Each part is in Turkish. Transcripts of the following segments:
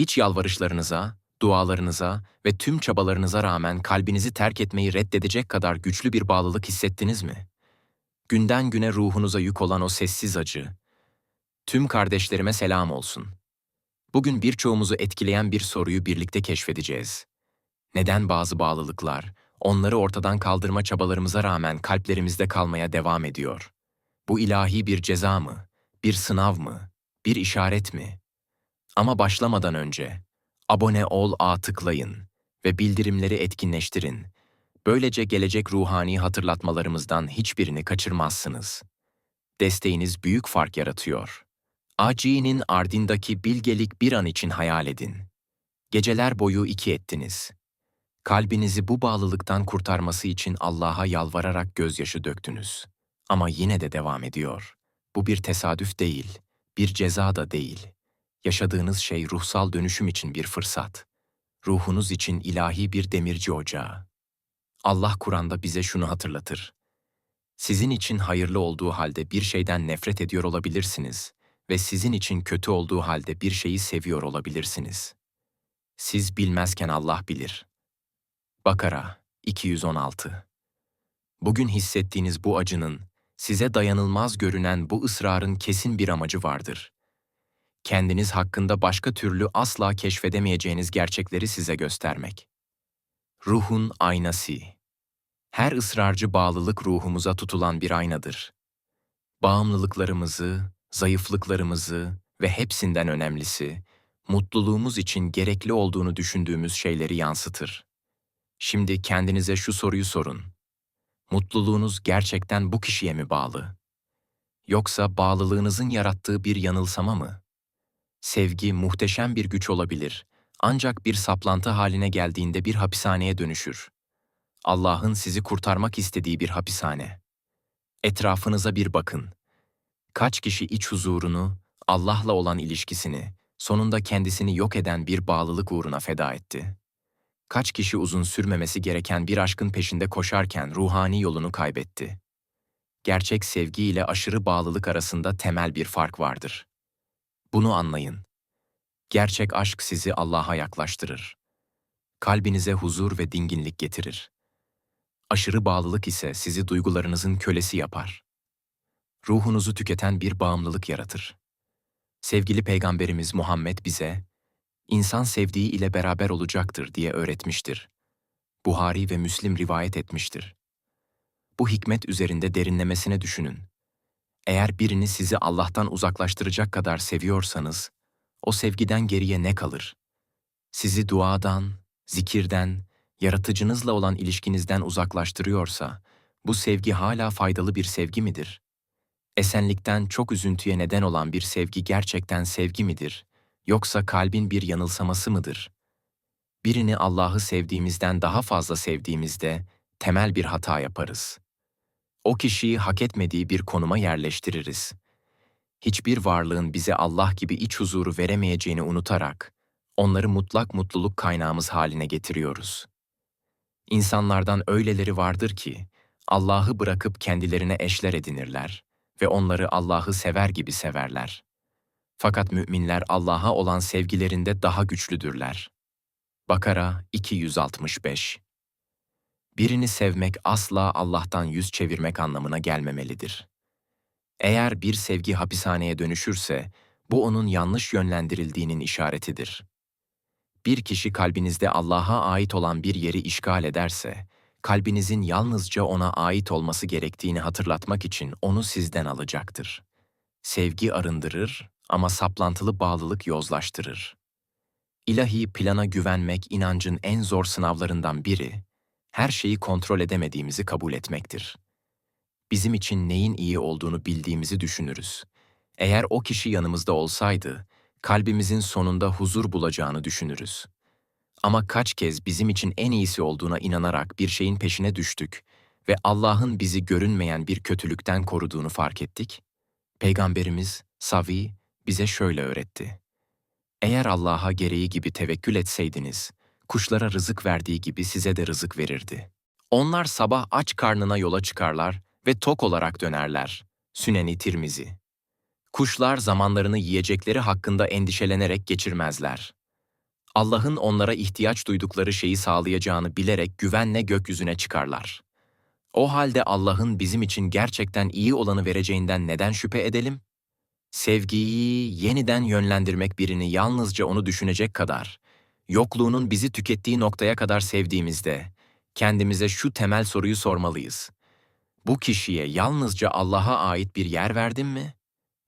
Hiç yalvarışlarınıza, dualarınıza ve tüm çabalarınıza rağmen kalbinizi terk etmeyi reddedecek kadar güçlü bir bağlılık hissettiniz mi? Günden güne ruhunuza yük olan o sessiz acı. Tüm kardeşlerime selam olsun. Bugün birçoğumuzu etkileyen bir soruyu birlikte keşfedeceğiz. Neden bazı bağlılıklar, onları ortadan kaldırma çabalarımıza rağmen kalplerimizde kalmaya devam ediyor? Bu ilahi bir ceza mı? Bir sınav mı? Bir işaret mi? Ama başlamadan önce abone ol a tıklayın ve bildirimleri etkinleştirin. Böylece gelecek ruhani hatırlatmalarımızdan hiçbirini kaçırmazsınız. Desteğiniz büyük fark yaratıyor. AC'nin ardındaki bilgelik bir an için hayal edin. Geceler boyu iki ettiniz. Kalbinizi bu bağlılıktan kurtarması için Allah'a yalvararak gözyaşı döktünüz. Ama yine de devam ediyor. Bu bir tesadüf değil, bir ceza da değil. Yaşadığınız şey ruhsal dönüşüm için bir fırsat. Ruhunuz için ilahi bir demirci ocağı. Allah Kur'an'da bize şunu hatırlatır. Sizin için hayırlı olduğu halde bir şeyden nefret ediyor olabilirsiniz ve sizin için kötü olduğu halde bir şeyi seviyor olabilirsiniz. Siz bilmezken Allah bilir. Bakara 216 Bugün hissettiğiniz bu acının, size dayanılmaz görünen bu ısrarın kesin bir amacı vardır. Kendiniz hakkında başka türlü asla keşfedemeyeceğiniz gerçekleri size göstermek. Ruhun aynası. Her ısrarcı bağlılık ruhumuza tutulan bir aynadır. Bağımlılıklarımızı, zayıflıklarımızı ve hepsinden önemlisi, mutluluğumuz için gerekli olduğunu düşündüğümüz şeyleri yansıtır. Şimdi kendinize şu soruyu sorun. Mutluluğunuz gerçekten bu kişiye mi bağlı? Yoksa bağlılığınızın yarattığı bir yanılsama mı? Sevgi muhteşem bir güç olabilir ancak bir saplantı haline geldiğinde bir hapishaneye dönüşür. Allah'ın sizi kurtarmak istediği bir hapishane. Etrafınıza bir bakın. Kaç kişi iç huzurunu, Allah'la olan ilişkisini, sonunda kendisini yok eden bir bağlılık uğruna feda etti? Kaç kişi uzun sürmemesi gereken bir aşkın peşinde koşarken ruhani yolunu kaybetti? Gerçek sevgi ile aşırı bağlılık arasında temel bir fark vardır. Bunu anlayın. Gerçek aşk sizi Allah'a yaklaştırır. Kalbinize huzur ve dinginlik getirir. Aşırı bağlılık ise sizi duygularınızın kölesi yapar. Ruhunuzu tüketen bir bağımlılık yaratır. Sevgili Peygamberimiz Muhammed bize, insan sevdiği ile beraber olacaktır diye öğretmiştir. Buhari ve Müslim rivayet etmiştir. Bu hikmet üzerinde derinlemesine düşünün. Eğer birini sizi Allah'tan uzaklaştıracak kadar seviyorsanız, o sevgiden geriye ne kalır? Sizi duadan, zikirden, yaratıcınızla olan ilişkinizden uzaklaştırıyorsa, bu sevgi hala faydalı bir sevgi midir? Esenlikten çok üzüntüye neden olan bir sevgi gerçekten sevgi midir? Yoksa kalbin bir yanılsaması mıdır? Birini Allah'ı sevdiğimizden daha fazla sevdiğimizde temel bir hata yaparız. O kişiyi hak etmediği bir konuma yerleştiririz. Hiçbir varlığın bize Allah gibi iç huzuru veremeyeceğini unutarak, onları mutlak mutluluk kaynağımız haline getiriyoruz. İnsanlardan öyleleri vardır ki, Allah'ı bırakıp kendilerine eşler edinirler ve onları Allah'ı sever gibi severler. Fakat müminler Allah'a olan sevgilerinde daha güçlüdürler. Bakara 265 Birini sevmek asla Allah'tan yüz çevirmek anlamına gelmemelidir. Eğer bir sevgi hapishaneye dönüşürse, bu onun yanlış yönlendirildiğinin işaretidir. Bir kişi kalbinizde Allah'a ait olan bir yeri işgal ederse, kalbinizin yalnızca ona ait olması gerektiğini hatırlatmak için onu sizden alacaktır. Sevgi arındırır ama saplantılı bağlılık yozlaştırır. İlahi plana güvenmek inancın en zor sınavlarından biri, her şeyi kontrol edemediğimizi kabul etmektir. Bizim için neyin iyi olduğunu bildiğimizi düşünürüz. Eğer o kişi yanımızda olsaydı, kalbimizin sonunda huzur bulacağını düşünürüz. Ama kaç kez bizim için en iyisi olduğuna inanarak bir şeyin peşine düştük ve Allah'ın bizi görünmeyen bir kötülükten koruduğunu fark ettik? Peygamberimiz Savi bize şöyle öğretti. Eğer Allah'a gereği gibi tevekkül etseydiniz, kuşlara rızık verdiği gibi size de rızık verirdi. Onlar sabah aç karnına yola çıkarlar ve tok olarak dönerler. Süneni Tirmizi Kuşlar zamanlarını yiyecekleri hakkında endişelenerek geçirmezler. Allah'ın onlara ihtiyaç duydukları şeyi sağlayacağını bilerek güvenle gökyüzüne çıkarlar. O halde Allah'ın bizim için gerçekten iyi olanı vereceğinden neden şüphe edelim? Sevgiyi yeniden yönlendirmek birini yalnızca onu düşünecek kadar, yokluğunun bizi tükettiği noktaya kadar sevdiğimizde, kendimize şu temel soruyu sormalıyız. Bu kişiye yalnızca Allah'a ait bir yer verdim mi?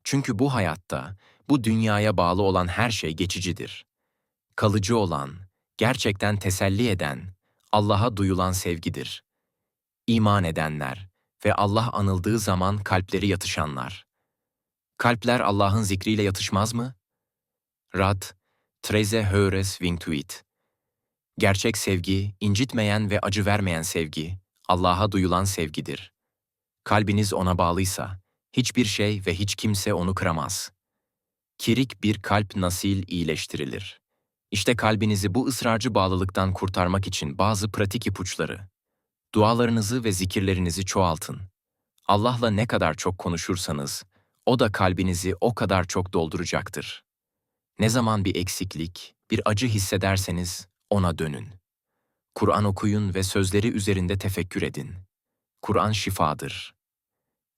Çünkü bu hayatta, bu dünyaya bağlı olan her şey geçicidir. Kalıcı olan, gerçekten teselli eden, Allah'a duyulan sevgidir. İman edenler ve Allah anıldığı zaman kalpleri yatışanlar. Kalpler Allah'ın zikriyle yatışmaz mı? Rad, Treze Höres Wingtuit. Gerçek sevgi, incitmeyen ve acı vermeyen sevgi, Allah'a duyulan sevgidir. Kalbiniz ona bağlıysa, hiçbir şey ve hiç kimse onu kıramaz. Kirik bir kalp nasil iyileştirilir. İşte kalbinizi bu ısrarcı bağlılıktan kurtarmak için bazı pratik ipuçları. Dualarınızı ve zikirlerinizi çoğaltın. Allah'la ne kadar çok konuşursanız, o da kalbinizi o kadar çok dolduracaktır. Ne zaman bir eksiklik, bir acı hissederseniz ona dönün. Kur'an okuyun ve sözleri üzerinde tefekkür edin. Kur'an şifadır.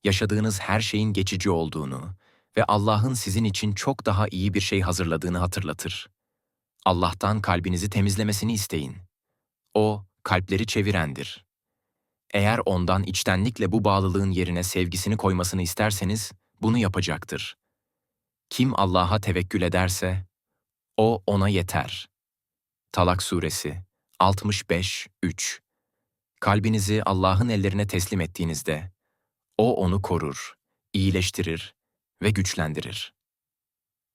Yaşadığınız her şeyin geçici olduğunu ve Allah'ın sizin için çok daha iyi bir şey hazırladığını hatırlatır. Allah'tan kalbinizi temizlemesini isteyin. O, kalpleri çevirendir. Eğer ondan içtenlikle bu bağlılığın yerine sevgisini koymasını isterseniz, bunu yapacaktır. Kim Allah'a tevekkül ederse, o ona yeter. Talak Suresi 65 3 Kalbinizi Allah'ın ellerine teslim ettiğinizde, O onu korur, iyileştirir ve güçlendirir.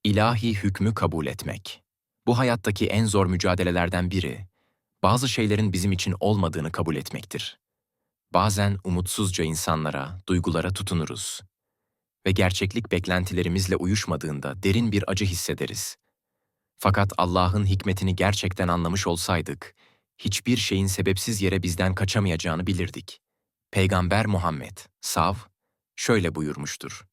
İlahi hükmü kabul etmek. Bu hayattaki en zor mücadelelerden biri, bazı şeylerin bizim için olmadığını kabul etmektir. Bazen umutsuzca insanlara, duygulara tutunuruz ve gerçeklik beklentilerimizle uyuşmadığında derin bir acı hissederiz. Fakat Allah'ın hikmetini gerçekten anlamış olsaydık, hiçbir şeyin sebepsiz yere bizden kaçamayacağını bilirdik. Peygamber Muhammed, sav, şöyle buyurmuştur.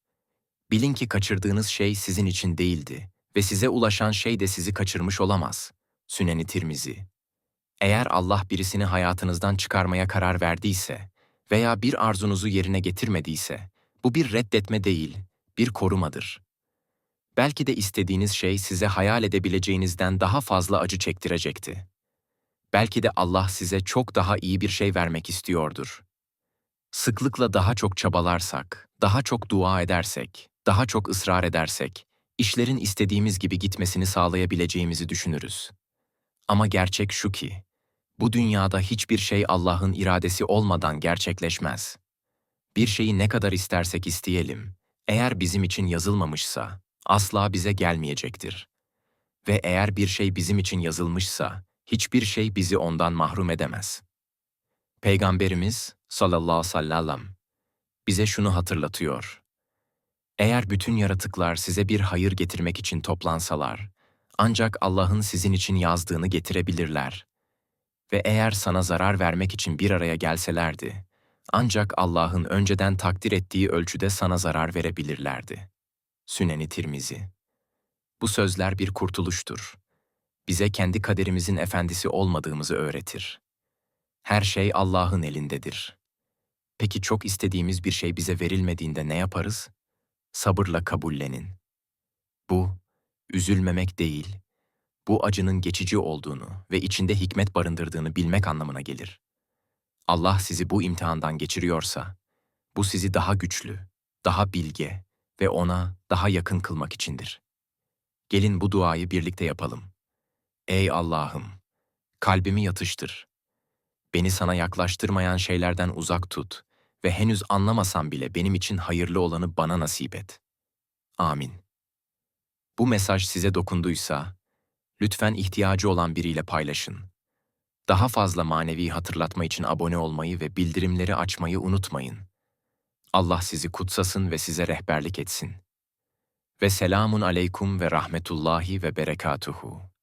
Bilin ki kaçırdığınız şey sizin için değildi ve size ulaşan şey de sizi kaçırmış olamaz. Süneni Tirmizi. Eğer Allah birisini hayatınızdan çıkarmaya karar verdiyse veya bir arzunuzu yerine getirmediyse, bu bir reddetme değil, bir korumadır. Belki de istediğiniz şey size hayal edebileceğinizden daha fazla acı çektirecekti. Belki de Allah size çok daha iyi bir şey vermek istiyordur. Sıklıkla daha çok çabalarsak, daha çok dua edersek, daha çok ısrar edersek, işlerin istediğimiz gibi gitmesini sağlayabileceğimizi düşünürüz. Ama gerçek şu ki, bu dünyada hiçbir şey Allah'ın iradesi olmadan gerçekleşmez. Bir şeyi ne kadar istersek isteyelim, eğer bizim için yazılmamışsa, asla bize gelmeyecektir. Ve eğer bir şey bizim için yazılmışsa, hiçbir şey bizi ondan mahrum edemez. Peygamberimiz sallallahu aleyhi bize şunu hatırlatıyor. Eğer bütün yaratıklar size bir hayır getirmek için toplansalar, ancak Allah'ın sizin için yazdığını getirebilirler. Ve eğer sana zarar vermek için bir araya gelselerdi, ancak Allah'ın önceden takdir ettiği ölçüde sana zarar verebilirlerdi. Süneni Tirmizi Bu sözler bir kurtuluştur. Bize kendi kaderimizin efendisi olmadığımızı öğretir. Her şey Allah'ın elindedir. Peki çok istediğimiz bir şey bize verilmediğinde ne yaparız? Sabırla kabullenin. Bu, üzülmemek değil, bu acının geçici olduğunu ve içinde hikmet barındırdığını bilmek anlamına gelir. Allah sizi bu imtihandan geçiriyorsa, bu sizi daha güçlü, daha bilge ve ona daha yakın kılmak içindir. Gelin bu duayı birlikte yapalım. Ey Allah'ım, kalbimi yatıştır. Beni sana yaklaştırmayan şeylerden uzak tut ve henüz anlamasam bile benim için hayırlı olanı bana nasip et. Amin. Bu mesaj size dokunduysa, lütfen ihtiyacı olan biriyle paylaşın. Daha fazla manevi hatırlatma için abone olmayı ve bildirimleri açmayı unutmayın. Allah sizi kutsasın ve size rehberlik etsin. Ve selamun aleykum ve rahmetullahi ve berekatuhu.